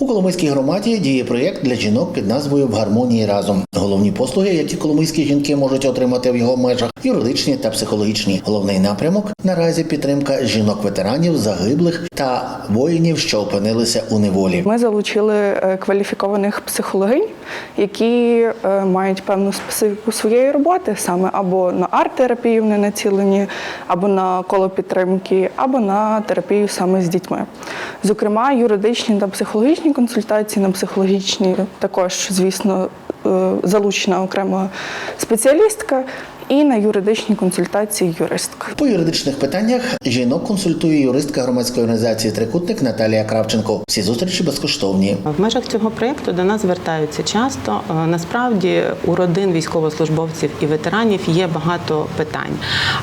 У Коломийській громаді діє проєкт для жінок під назвою В гармонії разом. Головні послуги, які коломийські жінки можуть отримати в його межах, юридичні та психологічні. Головний напрямок наразі підтримка жінок-ветеранів, загиблих та воїнів, що опинилися у неволі. Ми залучили е, кваліфікованих психологинь, які е, мають певну специфіку своєї роботи, саме або на арт-терапію вони націлені, або на коло підтримки, або на терапію саме з дітьми. Зокрема, юридичні та психологічні консультації на психологічні також, звісно, е, залучена окрема спеціалістка, і на юридичні консультації юристка. По юридичних питаннях жінок консультує юристка громадської організації Трикутник Наталія Кравченко. Всі зустрічі безкоштовні. В межах цього проєкту до нас звертаються часто. Е, Насправді у родин військовослужбовців і ветеранів є багато питань.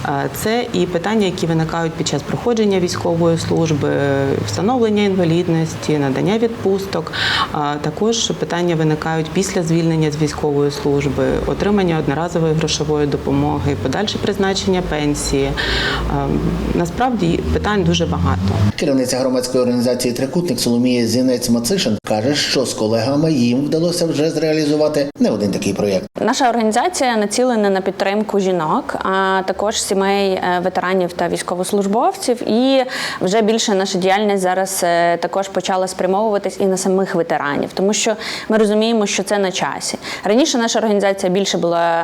Е, Це і питання, які виникають під час проходження військової служби, встановлення інвалідності, надання відпусток. Е, Також питання виникають після звільнення з військової служби, отримання одноразової грошової допомоги, подальше призначення пенсії. Е, Насправді питань дуже багато. Керівниця громадської організації Трикутник Соломія Зінець Мацишин каже, що з колегами їм вдалося вже зреалізувати не один такий проєкт. Наша організація націлена на підтримку жінок, а також сімей е, ветеранів та військовослужбовців. І вже більше наша діяльність зараз е, також почала спрямовуватись і на самих ветеранів, тому що ми розуміємо, що це на часі. Раніше наша організація більше була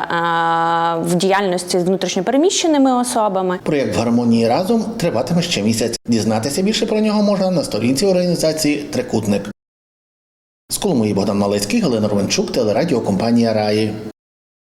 в діяльності з внутрішньопереміщеними особами. Проєкт в гармонії разом триватиме ще місяць. Дізнатися більше про нього можна на сторінці організації Трикутник. З Коломиї Богдан Малецький, Галина Ровенчук, телерадіокомпанія Раї.